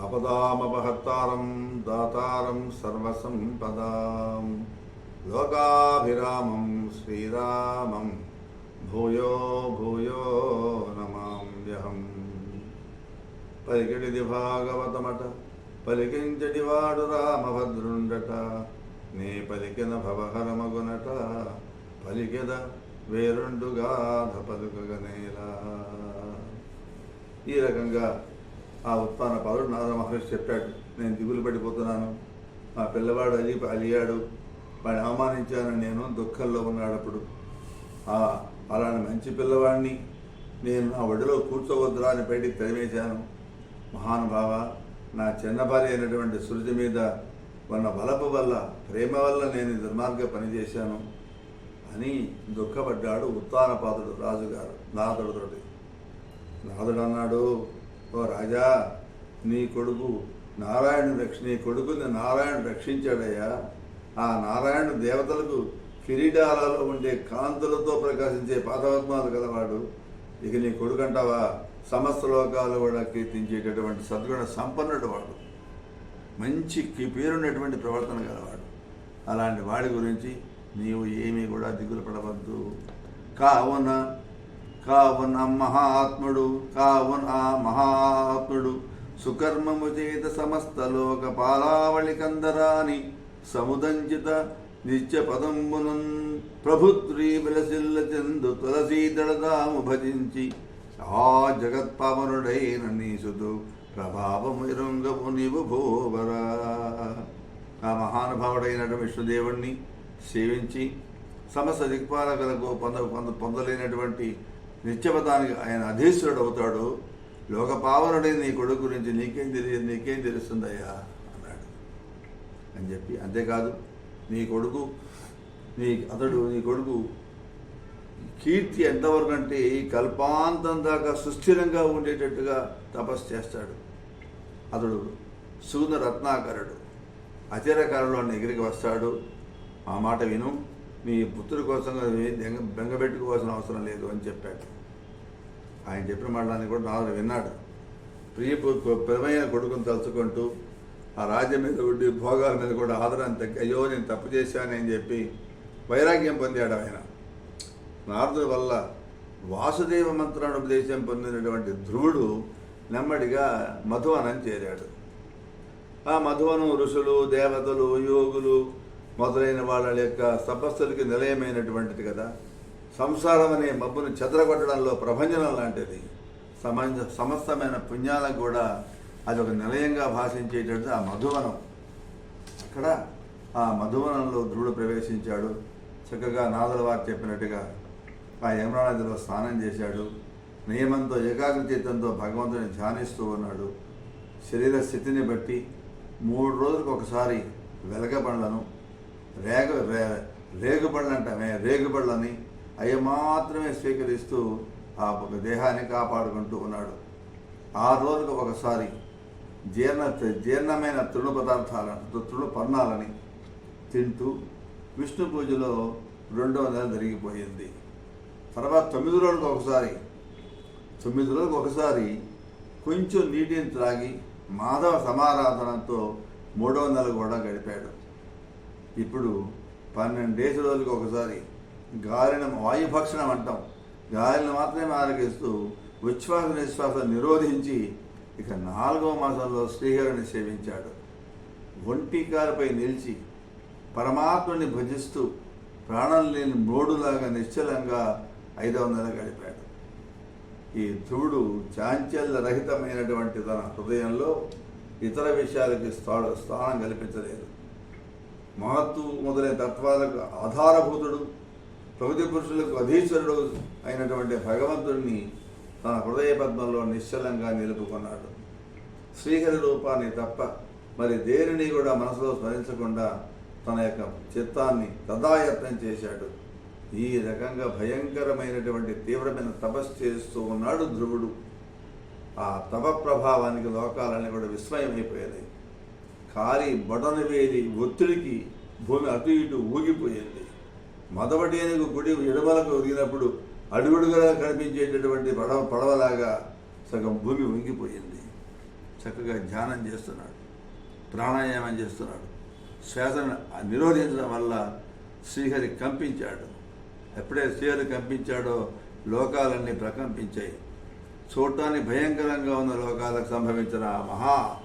ఆపదామపహర్తారం దాతారం సర్వసంపదాం. లోకాభిరామం శ్రీరామం భూయో భూయో నమామ్యహం పలికిడిది భాగవతమట పలికించడి వాడు రామభద్రుండట నే పలికిన భవహరమగునట పలికిద వేరుండుగాధ పలుకగనేలా. ఈ రకంగా ఆ ఉత్పాన పాదుడు నారద మహర్షి చెప్పాడు నేను దిగులు పడిపోతున్నాను. మా పిల్లవాడు అలి అలియాడు వాడిని అవమానించాను. నేను దుఃఖంలో ఉన్నాడు అప్పుడు ఆ అలాంటి మంచి పిల్లవాడిని నేను నా ఒడిలో కూర్చోవద్దురా అని బయటికి తరిమేశాను. మహానుభావ నా చిన్న భార్య అయినటువంటి సృజి మీద ఉన్న బలపు వల్ల ప్రేమ వల్ల నేను దుర్మార్గ పనిచేశాను అని దుఃఖపడ్డాడు ఉత్తానపాదుడు రాజుగారు నాదుడితోటి నాదుడు అన్నాడు ఓ రాజా నీ కొడుకు నారాయణ రక్ష నీ కొడుకుని నారాయణ రక్షించాడయ్యా. ఆ నారాయణుడు దేవతలకు కిరీటాలలో ఉండే కాంతులతో ప్రకాశించే పాదపద్మాలు గలవాడు. ఇక నీ కొడుకు అంటావా సమస్త లోకాలు కూడా కీర్తించేటటువంటి సద్గుణ సంపన్నుడు వాడు. మంచి పేరున్నటువంటి ప్రవర్తన గలవాడు. అలాంటి వాడి గురించి నీవు ఏమీ కూడా దిగులు పడవద్దు. కావున కావున మహాత్ముడు కావున ఆ మహాత్ముడు సుకర్మము చేత సమస్త లోక పాలావళి కందరాని సముదంచిత నిత్య పదంబునం ప్రభుత్రీ విలసిల్ల చెందు తులసీదళదాము భజించి ఆ జగత్పవనుడైన నీసుదు ప్రభావము ఇరుంగము నీవు భూవరా. ఆ మహానుభావుడైన విష్ణుదేవుణ్ణి సేవించి సమస్త దిక్పాలకులకు పొంద పొంద పొందలేనటువంటి నిత్యపదానికి ఆయన అధీశ్వరుడు అవుతాడు. లోకపావనుడైన నీ కొడుకు గురించి నీకేం తెలియదు నీకేం తెలుస్తుందయ్యా? అన్నాడు. అని చెప్పి అంతేకాదు నీ కొడుకు నీ అతడు నీ కొడుకు కీర్తి ఎంతవరకు అంటే ఈ కల్పాంతం దాకా సుస్థిరంగా ఉండేటట్టుగా తపస్సు చేస్తాడు. అతడు సూర్య రత్నాకరుడు. అచరకారులో ఎగిరికి వస్తాడు. ఆ మాట విను. నీ పుత్రుడి కోసం బెంగ బెంగబెట్టుకోవాల్సిన అవసరం లేదు అని చెప్పాడు. ఆయన చెప్పిన మాటలని కూడా నాలుగు విన్నాడు. ప్రియ ప్రియమైన కొడుకుని తలుచుకుంటూ ఆ రాజ్యం మీద ఉండి భోగాల మీద కూడా ఆదరణ తగ్గి అయ్యో నేను తప్పు చేశానని చెప్పి వైరాగ్యం పొందాడు ఆయన. నారదుడి వల్ల వాసుదేవ మంత్రాన్ని ఉపదేశం పొందినటువంటి ధ్రువుడు నెమ్మడిగా మధువనం చేరాడు. ఆ మధువనం ఋషులు దేవతలు యోగులు మొదలైన వాళ్ళ యొక్క తపస్సులకి నిలయమైనటువంటిది కదా. సంసారం అనే మబ్బును చెదరగొట్టడంలో ప్రభంజనం లాంటిది. సమంజ సమస్తమైన పుణ్యాలకు కూడా అది ఒక నిలయంగా భాషించేటట్టు ఆ మధువనం. అక్కడ ఆ మధువనంలో ధ్రువుడు ప్రవేశించాడు. చక్కగా నాదుల వారు చెప్పినట్టుగా ఆ యమునా స్నానం చేశాడు. నియమంతో ఏకాగ్రచిత్తంతో భగవంతుని ధ్యానిస్తూ ఉన్నాడు. శరీర స్థితిని బట్టి మూడు రోజులకు ఒకసారి వెలగబండ్లను రేగ రే రేగుబండ్లు అంటామే రేగుబండ్లని అవి మాత్రమే స్వీకరిస్తూ ఆ ఒక దేహాన్ని కాపాడుకుంటూ ఉన్నాడు. ఆ రోజుకు ఒకసారి జీర్ణ జీర్ణమైన తృణ పదార్థాలను తృణ పర్ణాలని తింటూ విష్ణు పూజలో రెండవ నెల జరిగిపోయింది. తర్వాత తొమ్మిది రోజులకు ఒకసారి తొమ్మిది రోజులకు ఒకసారి కొంచెం నీటిని త్రాగి మాధవ సమారాధనతో మూడవ నెల కూడా గడిపాడు. ఇప్పుడు పన్నెండు డేస్ రోజులకు ఒకసారి గాలిన వాయుభక్షణం అంటాం. గాలిని మాత్రమే ఆరగిస్తూ ఉచ్ఛ్వాస నిశ్వాస నిరోధించి ఇక నాలుగవ మాసంలో శ్రీహరిని సేవించాడు. ఒంటికాలపై నిలిచి పరమాత్మని భజిస్తూ ప్రాణం లేని మోడులాగా నిశ్చలంగా ఐదవ నెల గడిపాడు. ఈ ధ్రువుడు చాంచల్య రహితమైనటువంటి తన హృదయంలో ఇతర విషయాలకి స్థా- స్థానం కల్పించలేదు. మహత్తు మొదలైన తత్వాలకు ఆధారభూతుడు ప్రకృతి పురుషులకు అధీశ్వరుడు అయినటువంటి భగవంతుడిని తన హృదయ పద్మంలో నిశ్చలంగా నిలుపుకున్నాడు. శ్రీహరి రూపాన్ని తప్ప మరి దేనిని కూడా మనసులో స్మరించకుండా తన యొక్క చిత్తాన్ని తదాయత్నం చేశాడు. ఈ రకంగా భయంకరమైనటువంటి తీవ్రమైన తపస్సు చేస్తూ ఉన్నాడు ధ్రువుడు. ఆ తప ప్రభావానికి లోకాలన్నీ కూడా విస్మయమైపోయాయి కాలి బటన వేలి ఒత్తిడికి భూమి అటు ఇటు ఊగిపోయింది. మొదబడేనుగు గుడి ఎడమలకు ఒదిగినప్పుడు అడుగుడుగా కనిపించేటటువంటి పడవ పడవలాగా సగం భూమి ఉంగిపోయింది. చక్కగా ధ్యానం చేస్తున్నాడు. ప్రాణాయామం చేస్తున్నాడు. శ్వాసను నిరోధించడం వల్ల శ్రీహరి కంపించాడు. ఎప్పుడైతే శ్రీహరి కంపించాడో లోకాలన్నీ ప్రకంపించాయి. చూడటానికి భయంకరంగా ఉన్న లోకాలకు సంభవించిన మహా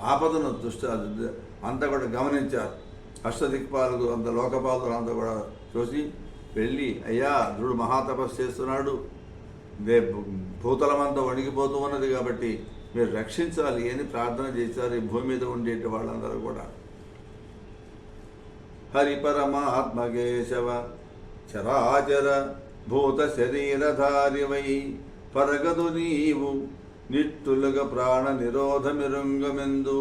ఆపదను దృష్టి అంతా కూడా గమనించారు. అష్టదిక్పాలకు అంత లోకపాలు అంతా కూడా చూసి వెళ్ళి అయ్యా ధ్రుడు మహాతపస్సు చేస్తున్నాడు. దే భూతలమంతా వణిగిపోతూ ఉన్నది కాబట్టి మీరు రక్షించాలి అని ప్రార్థన చేశారు. ఈ భూమి మీద ఉండేటి వాళ్ళందరూ కూడా. హరి పరమాత్మ కేశవ చరాచర భూత శరీరధారివై పరగదు నీవు. నిట్టులుగా ప్రాణ నిరోధమిరుంగమెందు.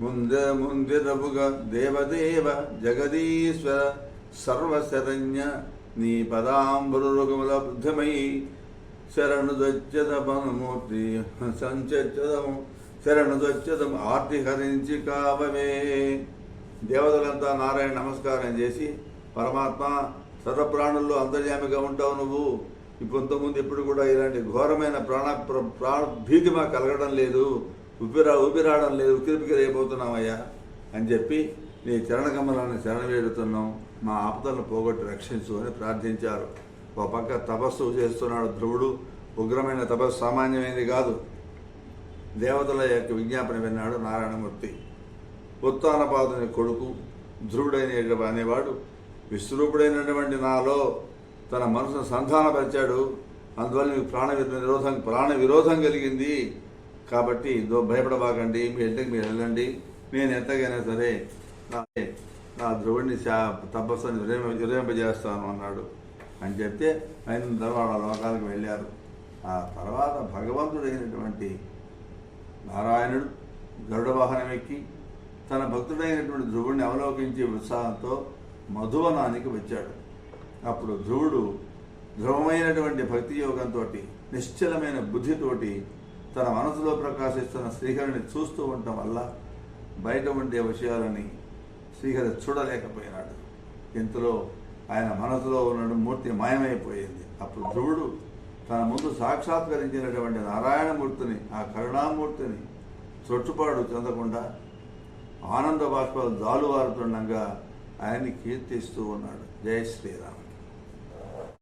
ముంద ముందిరవుగా దేవదేవ జగదీశ్వర సర్వశరణ్య నీ పదాంబురుగుముల బుద్ధమై. శరణు దొచ్చదమూర్తి సంచము శరణు దొచ్చదము ఆర్తి హరించి కావవే దేవతలంతా నారాయణ నమస్కారం చేసి పరమాత్మ సర్వప్రాణుల్లో అంతర్యామిగా ఉంటావు నువ్వు. కొంతమంది ఇప్పుడు కూడా ఇలాంటి ఘోరమైన ప్రాణ ప్ర- ప్రాణ భీతి మాకు కలగడం లేదు. ఊపిరా ఊపిరాడడం లేదు. ఉక్కిరిపిక్కిరి అయిపోతున్నామయ్యా అని చెప్పి నీ చరణ కమలాన్ని శరణ వేడుతున్నాం మా ఆపదలను పోగొట్టి రక్షించు అని ప్రార్థించారు. ఒక పక్క తపస్సు చేస్తున్నాడు ధ్రువుడు. ఉగ్రమైన తపస్సు సామాన్యమైనది కాదు. దేవతల యొక్క విజ్ఞాపన విన్నాడు నారాయణమూర్తి. ఉత్తానపాదుని కొడుకు ధ్రువుడైన అనేవాడు విశ్వరూపుడైనటువంటి నాలో తన మనసును సంధానపరిచాడు అందువల్ల మీకు ప్రాణ నిరోధం ప్రాణ విరోధం కలిగింది. కాబట్టి దో భయపడబాకండి మీ ఇంటికి మీరు వెళ్ళండి. నేను ఎంతకైనా సరే నా- నా ధ్రువుడిని తపస్సుని విరమింపజేస్తాను అన్నాడు. అని చెప్తే ఆయన తర్వాత ఆ లోకాలకు వెళ్ళారు. ఆ తర్వాత భగవంతుడైనటువంటి నారాయణుడు గరుడ వాహనం ఎక్కి తన భక్తుడైనటువంటి ధ్రువుడిని అవలోకించే ఉత్సాహంతో మధువనానికి వచ్చాడు. అప్పుడు ధ్రువుడు ధ్రువమైనటువంటి భక్తి యోగంతో నిశ్చలమైన బుద్ధితోటి తన మనసులో ప్రకాశిస్తున్న శ్రీహరిని చూస్తూ ఉండటం వల్ల బయట ఉండే విషయాలని శ్రీహరి చూడలేకపోయినాడు. ఇంతలో ఆయన మనసులో ఉన్న మూర్తి మాయమైపోయింది. అప్పుడు ధ్రువుడు తన ముందు సాక్షాత్కరించినటువంటి నారాయణమూర్తిని ఆ కరుణామూర్తిని చొట్టుపాడు చెందకుండా ఆనంద బాష్పాలు జాలువారుతుండగా ఆయన్ని కీర్తిస్తూ ఉన్నాడు. జై శ్రీరామ్.